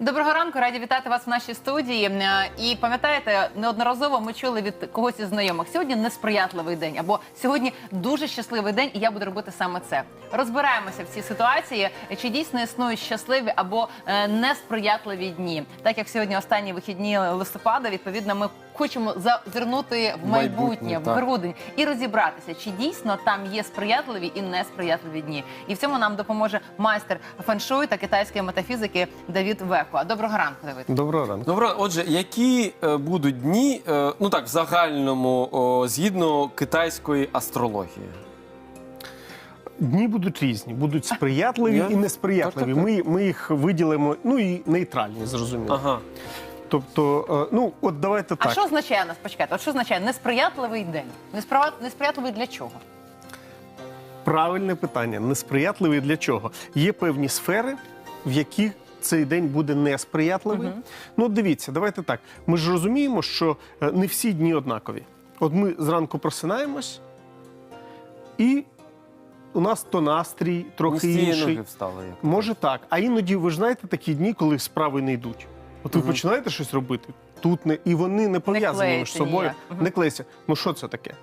Доброго ранку, раді вітати вас в нашій студії. Е, І пам'ятаєте, неодноразово ми чули від когось із знайомих. Сьогодні несприятливий день, або сьогодні дуже щасливий день, і я буду робити саме це. Розбираємося в цій ситуації, чи дійсно існують щасливі або е, несприятливі дні. Так як сьогодні останні вихідні листопада, відповідно, ми хочемо зазирнути в майбутнє, Майбутнє, в так. грудень і розібратися, чи дійсно там є сприятливі і несприятливі дні. І в цьому нам допоможе майстер феншуй та китайської метафізики Давід Веко. Доброго ранку, Давид. Доброго ранку. Добре, отже, які е, будуть дні, е, ну так, в загальному, о, згідно китайської астрології? Дні будуть різні, будуть сприятливі Я- і несприятливі. Так, так, Ми, ми їх виділимо, ну і нейтральні, зрозуміло. Ага. Тобто, е, ну от давайте так. А що означає нас? Почекайте, от що означає несприятливий день? Несприя- Несприятливий для чого? Правильне питання. Несприятливий для чого? Є певні сфери, в яких цей день буде несприятливий. Ну, дивіться, давайте так. Ми ж розуміємо, що е, не всі дні однакові. От ми зранку просинаємось, і у нас то настрій трохи інший. ноги встали. Як. Може так. А іноді ви ж знаєте такі дні, коли справи не йдуть. От ви Мгм. починаєте щось робити, тут не і вони не пов'язані між клеїться собою. ніяк. Мгм. Не клеїться. Ну що це таке?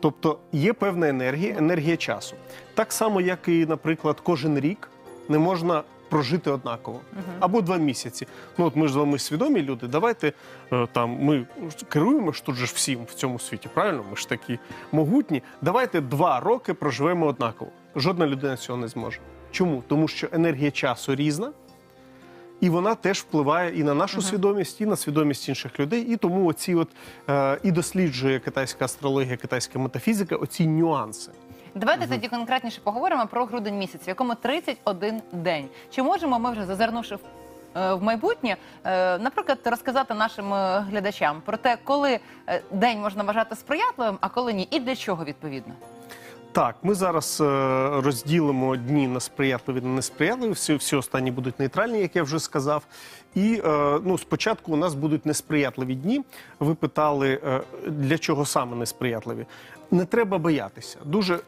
Тобто є певна енергія, енергія часу. Так само, як і, наприклад, кожен рік не можна прожити однаково. Або два місяці. Ну от ми ж з вами свідомі люди. Давайте е, там ми ж керуємо ж тут же ж всім в цьому світі. Правильно? Ми ж такі могутні. Давайте два роки проживемо однаково. Жодна людина цього не зможе. Чому? Тому що енергія часу різна. І вона теж впливає і на нашу свідомість, і на свідомість інших людей. І тому оці от е, і досліджує китайська астрологія, китайська метафізика, оці нюанси. Давайте тоді конкретніше поговоримо про грудень місяць, в якому 31 день. Чи можемо ми вже зазирнувши в, е, в майбутнє, е, наприклад, розказати нашим е, глядачам про те, коли день можна вважати сприятливим, а коли ні, і для чого відповідно? Так, ми зараз е, розділимо дні на сприятливі та несприятливі. Всі, всі останні будуть нейтральні, як я вже сказав. І е, ну, спочатку у нас будуть несприятливі дні. Ви питали, е, для чого саме несприятливі? Не треба боятися. Дуже.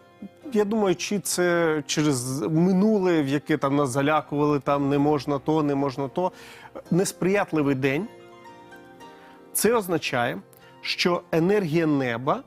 Я думаю, чи це через минуле, в яке там нас залякували, там не можна то, не можна то. Несприятливий день це означає, що енергія неба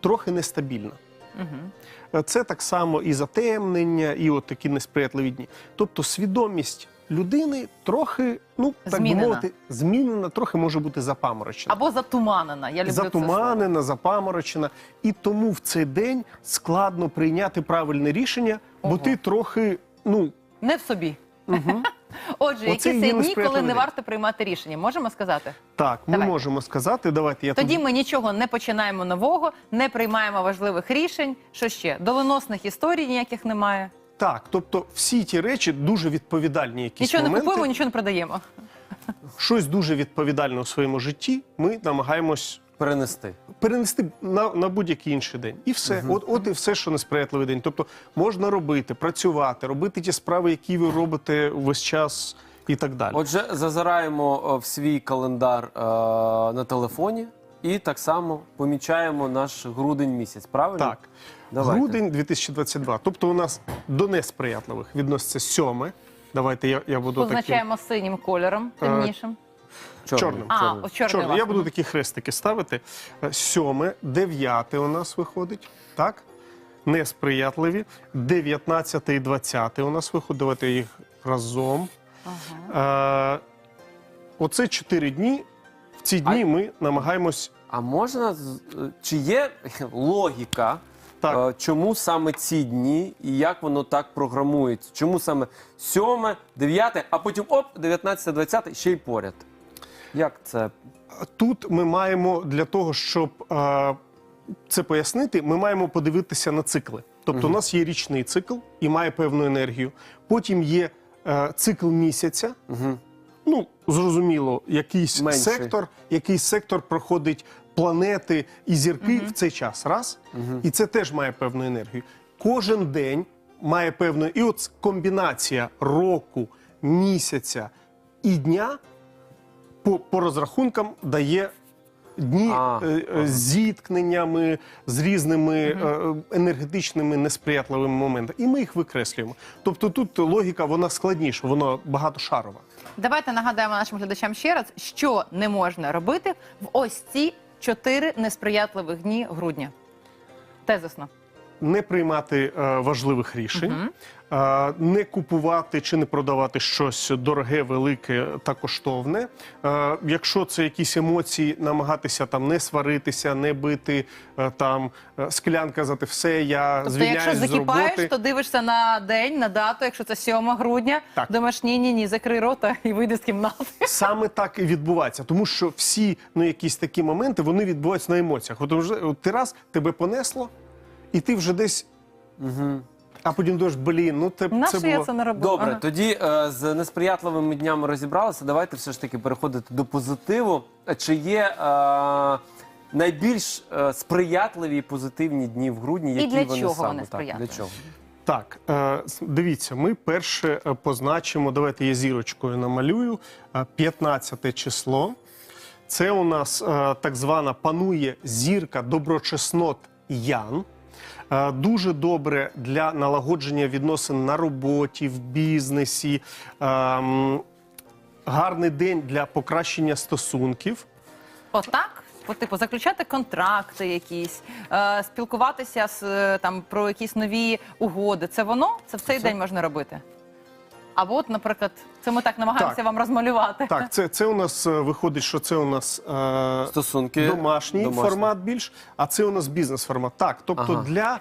трохи нестабільна. Угу. Це так само і затемнення, і от такі несприятливі дні. Тобто свідомість людини трохи, ну так Змінена. би мовити, змінена, трохи може бути запаморочена. Або затуманена. Я люблю це слово. Затуманена, запаморочена. І тому в цей день складно прийняти правильне рішення, бо Ого. ти трохи, ну, Не в собі. угу. Отже, Оце які це дні, коли не варто приймати рішення? Можемо сказати? так, ми Давайте. можемо сказати. Давайте я Тоді тут- ми нічого не починаємо нового, не приймаємо важливих рішень. Що ще? Доленосних історій ніяких немає. так. Тобто, всі ті речі дуже відповідальні. Якісь Нічого не купуємо, нічого не продаємо. щось дуже відповідальне у своєму житті. Ми намагаємось Перенести. перенести на, на будь-який інший день. І все. От, от і все, що несприятливий день. Тобто можна робити, працювати, робити ті справи, які ви робите весь час, і так далі. Отже, зазираємо е, в свій календар е, на телефоні і так само помічаємо наш грудень місяць. Правильно? Так. Давайте. Грудень 2022. Тобто у нас до несприятливих відноситься сьоме. Давайте я, я буду таким синім кольором, Е, темнішим. Чорним. А, чорним. о, чорний. Я буду такі хрестики ставити. Е, Сьоме, дев'яте у нас виходить. Так? Несприятливі. 19 і 20 у нас виходить. Давайте їх разом. Ага. Е, оце чотири дні. В ці дні ми намагаємось. А можна з- е, чи є логіка, Так. е, чому саме ці дні і як воно так програмується? Чому саме 7, 9, а потім оп, 19, 20 ще й поряд? Як це? Тут ми маємо для того, щоб е, це пояснити, ми маємо подивитися на цикли. Тобто, у нас є річний цикл і має певну енергію. Потім є е, цикл місяця. Угу. Ну, зрозуміло, якийсь Менший. сектор, якийсь сектор проходить планети і зірки в цей час. Раз. І це теж має певну енергію. Кожен день має певну. І от комбінація року, місяця і дня по, по розрахункам дає дні А, е, е, ага. зіткненнями, з різними е, енергетичними несприятливими моментами. І ми їх викреслюємо. Тобто тут логіка вона складніша, вона багатошарова. Давайте нагадаємо нашим глядачам ще раз, що не можна робити в ось ці чотири несприятливих дні грудня. Тезисно. Не приймати е, важливих рішень, е, не купувати чи не продавати щось дороге, велике та коштовне. Е, якщо це якісь емоції, намагатися там не сваритися, не бити там склянка казати все, я Тобто, звільняюсь якщо з роботи. то дивишся на день, на дату, якщо це 7 грудня, Так. думаєш, ні, ні, ні, закрий рота і вийди з кімнати. Саме так і відбувається, тому що всі ну якісь такі моменти вони відбуваються на емоціях. От ти раз тебе понесло, і ти вже десь, Угу. а потім думаєш, блін, ну те На це що я було. це не робив? Добре, Ага. тоді е, з несприятливими днями розібралися. Давайте все ж таки переходити до позитиву. Чи є е, найбільш е, сприятливі і позитивні дні в грудні? І Які для вони чого саме? вони Так, сприятливі? Для чого? Так, е, с- дивіться, ми перше е, позначимо. Давайте я зірочкою намалюю. е, 15 число. Це у нас е, так звана панує зірка доброчеснот Ян. Е, Дуже добре для налагодження відносин на роботі, в бізнесі. Ем, Гарний день для покращення стосунків. Отак, по типу, заключати контракти якісь, е, спілкуватися з е, там про якісь нові угоди. Це воно? Це в цей Це- день можна робити. Або, от, наприклад, це ми так намагаємося Так. вам розмалювати. Так, це, це у нас е, виходить, що це у нас е, Стосунки домашній домашні. формат більш, а це у нас бізнес-формат. Так, тобто Ага. для,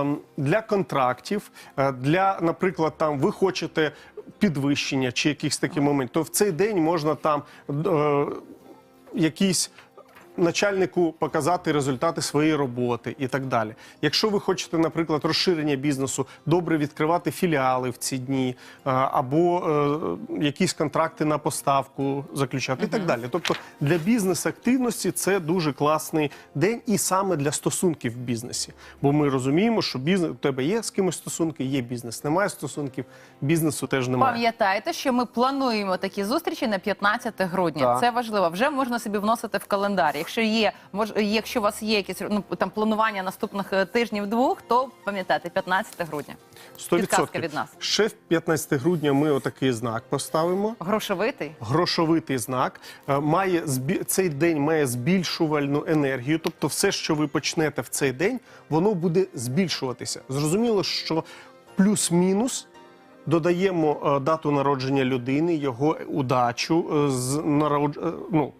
ем, для контрактів, е, для, наприклад, там ви хочете підвищення чи якийсь такий момент, то в цей день можна там е, якісь. Начальнику показати результати своєї роботи і так далі. Якщо ви хочете, наприклад, розширення бізнесу, добре відкривати філіали в ці дні, е, або е, якісь контракти на поставку заключати, і так далі. Тобто для бізнес-активності це дуже класний день, і саме для стосунків в бізнесі. Бо ми розуміємо, що бізнес у тебе є з кимось стосунки, є бізнес, немає стосунків, бізнесу теж немає. Пам'ятайте, що ми плануємо такі зустрічі на 15 грудня. Так. Це важливо. Вже можна собі вносити в календар. Якщо є, мож, якщо у вас є якісь ну там планування наступних е, тижнів двох, то пам'ятайте, 15 грудня. 100%. підказка від нас. Ще в 15 грудня ми отакий знак поставимо. Грошовитий. грошовитий знак е, має цей день має збільшувальну енергію. Тобто, все, що ви почнете в цей день, воно буде збільшуватися. Зрозуміло, що плюс-мінус. Додаємо е, дату народження людини, його удачу з ну,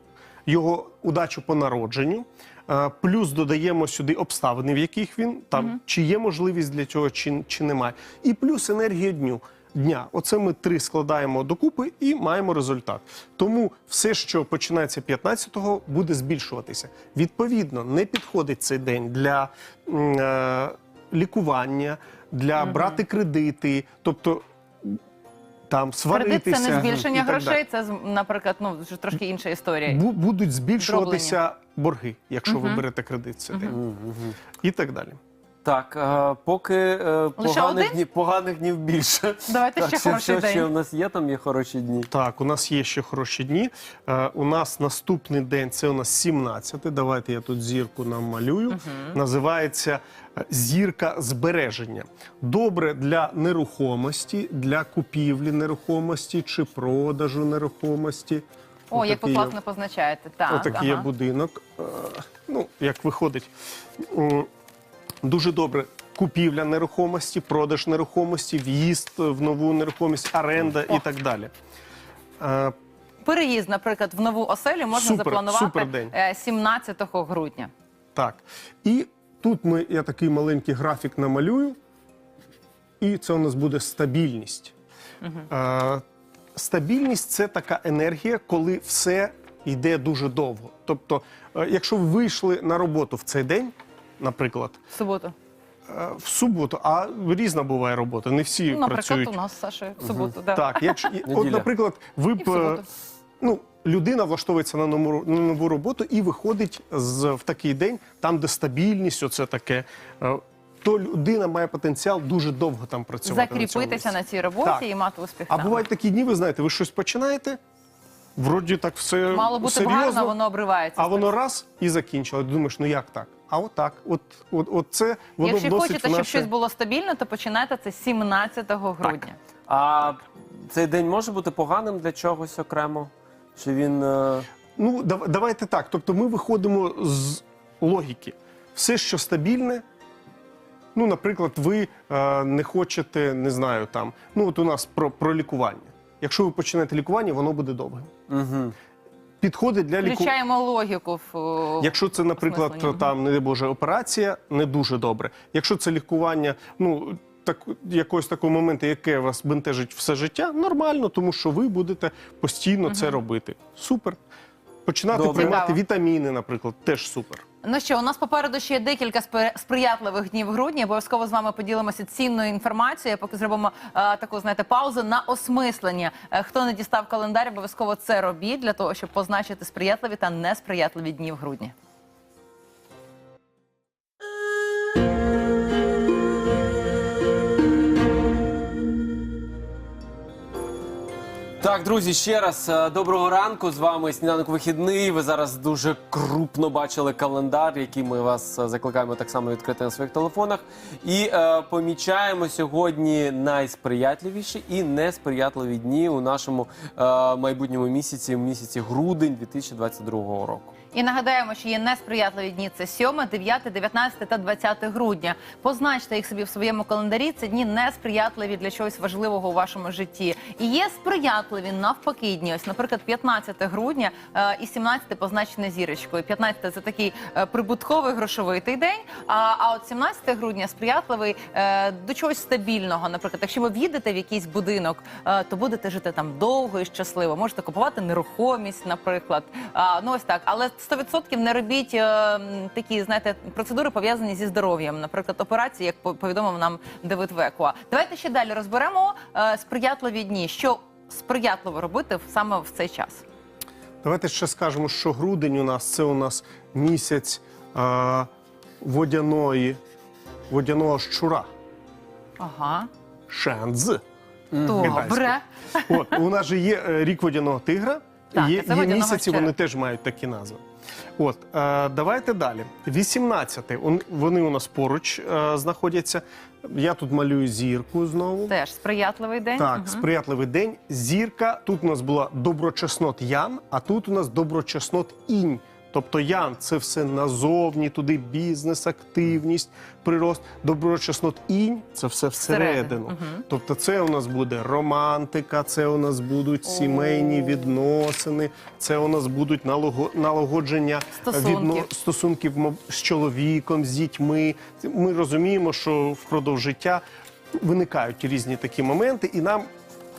його удачу по народженню. Е, Плюс додаємо сюди обставини, в яких він там чи є можливість для цього, чи, чи немає. І плюс енергія дню дня. Оце ми три складаємо докупи і маємо результат. Тому все, що починається 15-го, буде збільшуватися. Відповідно, не підходить цей день для е, лікування, для брати кредити, тобто там сваритися. Кредит це не збільшення грошей, це наприклад, ну трошки інша історія. Бу- будуть збільшуватися борги, якщо ви берете кредит сюди. Угу. І так далі. Так, е, поки е, поганих, днів, поганих днів більше. Давайте так, ще що, хороший день. ще у нас є там є хороші дні. Так, у нас є ще хороші дні. Е, у нас наступний день це у нас 17. Давайте я тут зірку намалюю. Називається е, зірка збереження. Добре для нерухомості, для купівлі нерухомості чи продажу нерухомості. О, як ви класно позначаєте. Так, Отакий є будинок. Е, Ну, як виходить, дуже добре. Купівля нерухомості, продаж нерухомості, в'їзд в нову нерухомість, оренда і так далі. Е, Переїзд, наприклад, в нову оселю можна Супер, запланувати супер день. е, 17 грудня. Так. І тут ми, я такий маленький графік намалюю, і це у нас буде стабільність. Е, стабільність це така енергія, коли все йде дуже довго. Тобто, якщо ви вийшли на роботу в цей день, наприклад, В суботу. е, в суботу, а різна буває робота, не всі Ну, наприклад, працюють. у нас з Сашою в суботу. Да. Так, якщо от, наприклад, ви б е, ну. Людина влаштовується на нову, на нову роботу і виходить з, в такий день, там, де стабільність, оце таке. е, То людина має потенціал дуже довго там працювати. Закріпитися місці. на цій роботі Так. і мати успіх. А там. бувають такі дні, ви знаєте, ви щось починаєте, вроді так все Мало бути серйозно, гарно, а воно обривається. а воно раз і закінчило. Думаєш, ну як так? А от так, от, от, от це воно Якщо вносить хочете, в щоб наше... щось було стабільно, то починайте це 17 грудня. А цей день може бути поганим для чогось окремо? Чи він. е, Ну, дав- давайте так. Тобто ми виходимо з логіки. Все, що стабільне, ну, наприклад, ви е, не хочете, не знаю, там, ну от у нас про, про лікування. Якщо ви почнете лікування, воно буде довгим. Угу. Підходить для лікування. Включаємо логіку в Якщо це, наприклад, осмисленні. там, не Боже, операція, не дуже добре. Якщо це лікування, ну. Так, якогось такого моменту, яке вас бентежить все життя, нормально, тому що ви будете постійно це робити. Супер. Починати Добре. приймати вітаміни, наприклад, теж супер. Ну що, у нас попереду ще є декілька спри- сприятливих днів грудня. Обов'язково з вами поділимося цінною інформацією. Поки зробимо е, таку, знаєте, паузу на осмислення. Е, хто не дістав календар, обов'язково це робіть для того, щоб позначити сприятливі та несприятливі дні в грудні. Так, друзі, ще раз е, доброго ранку. З вами сніданок вихідний. Ви зараз дуже крупно бачили календар, який ми вас е, закликаємо так само відкрити на своїх телефонах. І е, помічаємо сьогодні найсприятливіші і несприятливі дні у нашому е, майбутньому місяці, місяці грудень 2022 року. І нагадаємо, що є несприятливі дні. Це 7, 9, 19 та 20 грудня. Позначте їх собі в своєму календарі. Це дні несприятливі для чогось важливого у вашому житті. І є сприятливі навпаки дні. Ось, наприклад, 15 грудня е, і 17 позначене зірочкою. 15 – це такий е, прибутковий грошовитий день. А, а от 17 грудня сприятливий е, до чогось стабільного. Наприклад, якщо ви в'їдете в якийсь будинок, е, то будете жити там довго і щасливо. Можете купувати нерухомість, наприклад. А, ну ось так, але 100% не робіть е, такі, знаєте, процедури пов'язані зі здоров'ям. Наприклад, операції, як повідомив нам Давид Векуа. Давайте ще далі розберемо е, сприятливі дні. Що сприятливо робити саме в цей час? Давайте ще скажемо, що грудень у нас це у нас місяць а, водяної, водяного щура. Ага, Шенз. добре. От, у нас же є е, рік водяного тигра, Так, і є, це є водяного місяці, щура. вони теж мають такі назви. От, е, давайте далі. 18 он- вони у нас поруч е, знаходяться. Я тут малюю зірку знову. Теж сприятливий день. Так, сприятливий день. Зірка. Тут у нас була доброчеснот Ян, а тут у нас доброчеснот інь. Тобто Ян це все назовні, туди бізнес, активність, прирост. Доброчеснот інь це все всередину. Всередину. Тобто, це у нас буде романтика, це у нас будуть сімейні відносини, це у нас будуть налагодження Стосунків. стосунків з чоловіком, з дітьми. Ми розуміємо, що впродовж життя виникають різні такі моменти, і нам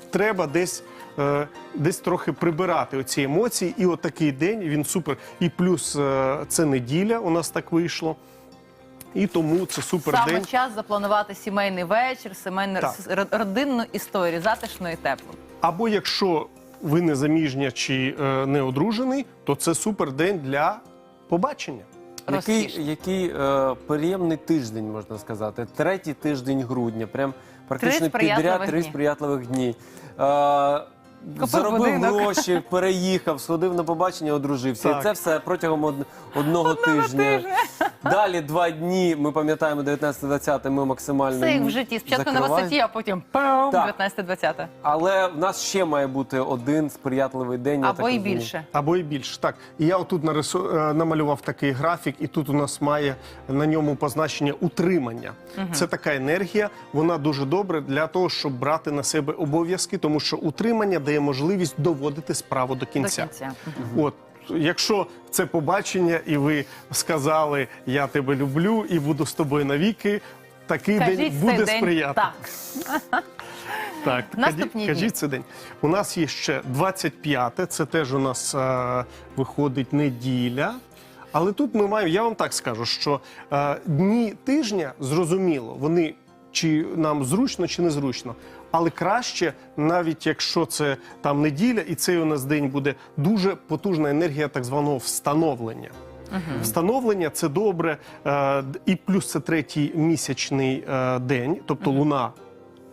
треба десь. Е, Десь трохи прибирати оці емоції, і от день він супер. І плюс е, це неділя, у нас так вийшло. І тому це супер Саме день. час запланувати сімейний вечір, сімейну Так. родинну історію, затишну і теплу. Або якщо ви не заміжня чи е, не одружений, то це супер день для побачення. Який, який е, приємний тиждень, можна сказати. Третій тиждень грудня. Прям практично підряд три сприятливих дні. Е, заробив будинок. гроші, переїхав, сходив на побачення, одружився. Так. І це все протягом од- одного, тижня. Далі два дні. Ми пам'ятаємо 19-20 ми максимально Все як в житті. Спочатку на закриваємо. висоті, а потім пам, Так. 19-20. Але в нас ще має бути один сприятливий день. я так Або і розумію. більше. Або і більше. Так. І я отут нарису... е, намалював такий графік, і тут у нас має на ньому позначення утримання. Це така енергія, вона дуже добра для того, щоб брати на себе обов'язки, тому що утримання дає можливість доводити справу до До кінця. кінця. От. Якщо це побачення, і ви сказали Я тебе люблю і буду з тобою навіки, такий Кажіть день буде день сприятливий. Так. Так, Наступні кажіть, кажіть цей день. У нас є ще 25-те, це теж у нас е, виходить неділя. Але тут ми маємо, я вам так скажу, що е, дні тижня, зрозуміло, вони чи нам зручно, чи незручно. Але краще, навіть якщо це там неділя, і цей у нас день буде дуже потужна енергія так званого встановлення. Встановлення це добре, е, і плюс це третій місячний е, день, тобто луна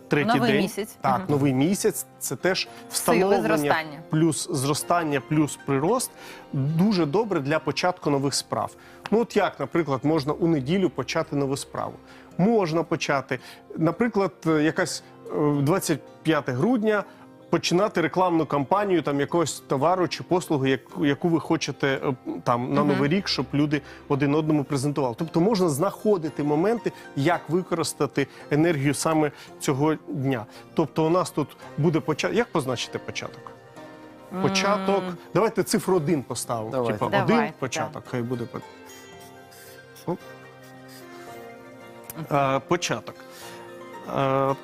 третій Новий день. місяць. Так, Мгм. новий місяць це теж встановлення зростання. плюс зростання, плюс прирост дуже добре для початку нових справ. Ну, от як, наприклад, можна у неділю почати нову справу? Можна почати, наприклад, е, якась е, 25 грудня. Починати рекламну кампанію там якогось товару чи послуги, яку, ви хочете е, там на новий рік, щоб люди один одному презентували. Тобто можна знаходити моменти, як використати енергію саме цього дня. Тобто, у нас тут буде початок. Як позначити початок? Початок. Давайте цифру один поставимо. Типа один початок. Хай буде по- Оп. Е, початок. Е,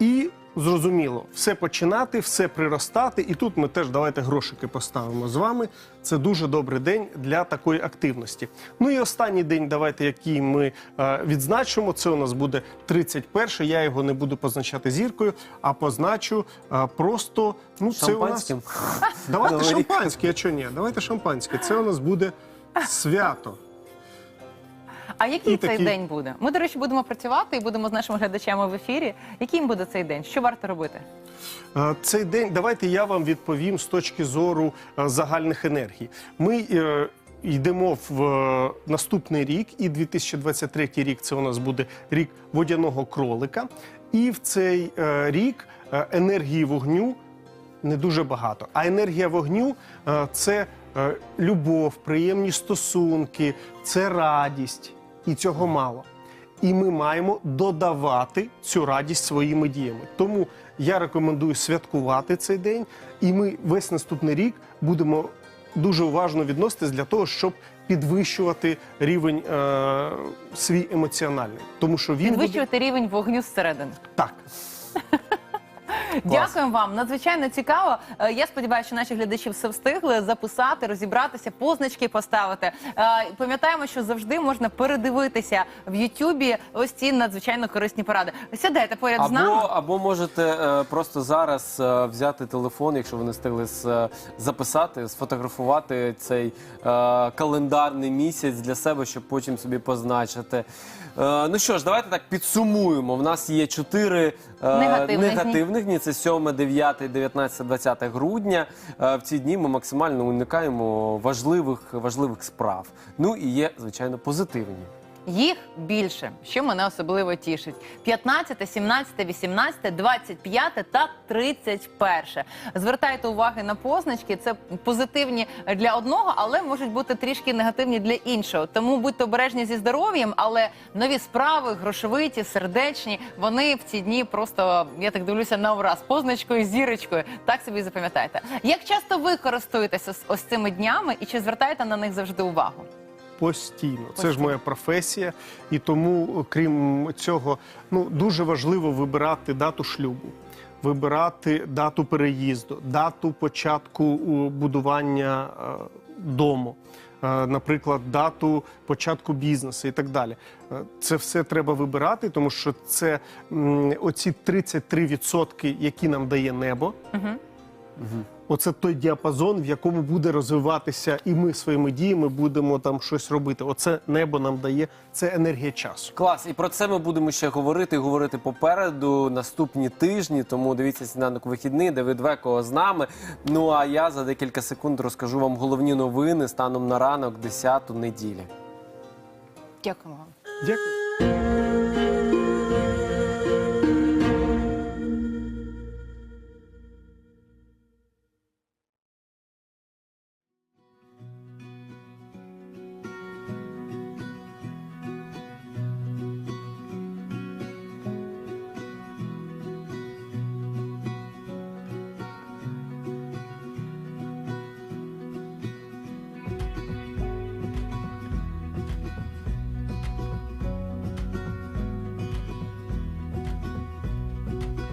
і зрозуміло, все починати, все приростати. І тут ми теж давайте грошики поставимо з вами. Це дуже добрий день для такої активності. Ну і останній день, давайте, який ми е, відзначимо, це у нас буде 31. Я його не буду позначати зіркою, а позначу е, просто ну це у нас Шампанським. Давайте шампанське, а чого ні? Давайте шампанське. Це у нас буде свято. А який І цей такі- день буде? Ми, до речі, будемо працювати і будемо з нашими глядачами в ефірі. Яким буде цей день? Що варто робити? Е, Цей день давайте я вам відповім з точки зору е, загальних енергій. Ми е, йдемо в е, наступний рік, і 2023 рік це у нас буде рік водяного кролика. І в цей е, рік е, енергії вогню не дуже багато. А енергія вогню е, це е, любов, приємні стосунки, це радість. І цього мало. І ми маємо додавати цю радість своїми діями. Тому я рекомендую святкувати цей день, і ми весь наступний рік будемо дуже уважно відноситись для того, щоб підвищувати рівень е, свій емоціональний. Тому що він буде Підвищувати рівень вогню зсередини. так. Дякуємо вам. Надзвичайно цікаво. Е, Я сподіваюся, що наші глядачі все встигли записати, розібратися, позначки поставити. Е, Пам'ятаємо, що завжди можна передивитися в Ютубі ось ці надзвичайно корисні поради. Сідайте поряд з нами. Або, або можете е, просто зараз взяти телефон, якщо ви не встигли записати, сфотографувати цей календарний місяць для себе, щоб потім собі позначити. Е, ну що ж, давайте так підсумуємо. В нас є чотири е, Негативних дні. негативних дні. Це 7, 9, 19, 20 грудня. Е, в ці дні ми максимально уникаємо важливих, важливих справ. Ну і є, звичайно, позитивні. Їх більше, що мене особливо тішить: 15, 17, 18, 25 та 31. Звертайте уваги на позначки. Це позитивні для одного, але можуть бути трішки негативні для іншого. Тому будьте обережні зі здоров'ям, але нові справи, грошовиті, сердечні, вони в ці дні просто я так дивлюся на ураз позначкою, зірочкою. Так собі запам'ятайте. Як часто ви користуєтеся ось цими днями і чи звертаєте на них завжди увагу? Постійно. Це ж моя професія, і тому, крім цього, ну дуже важливо вибирати дату шлюбу, вибирати дату переїзду, дату початку будування е, дому. е, Наприклад, дату початку бізнесу і так далі. Е, Це все треба вибирати, тому що це оці 33%, які нам дає небо. Оце той діапазон, в якому буде розвиватися, і ми своїми діями будемо там щось робити. Оце небо нам дає, це енергія часу. Клас, і про це ми будемо ще говорити і говорити попереду наступні тижні. Тому дивіться сніданок вихідний, Давид Веко з нами. Ну а я за декілька секунд розкажу вам головні новини станом на ранок 10 неділі. Дякуємо вам. Дякую.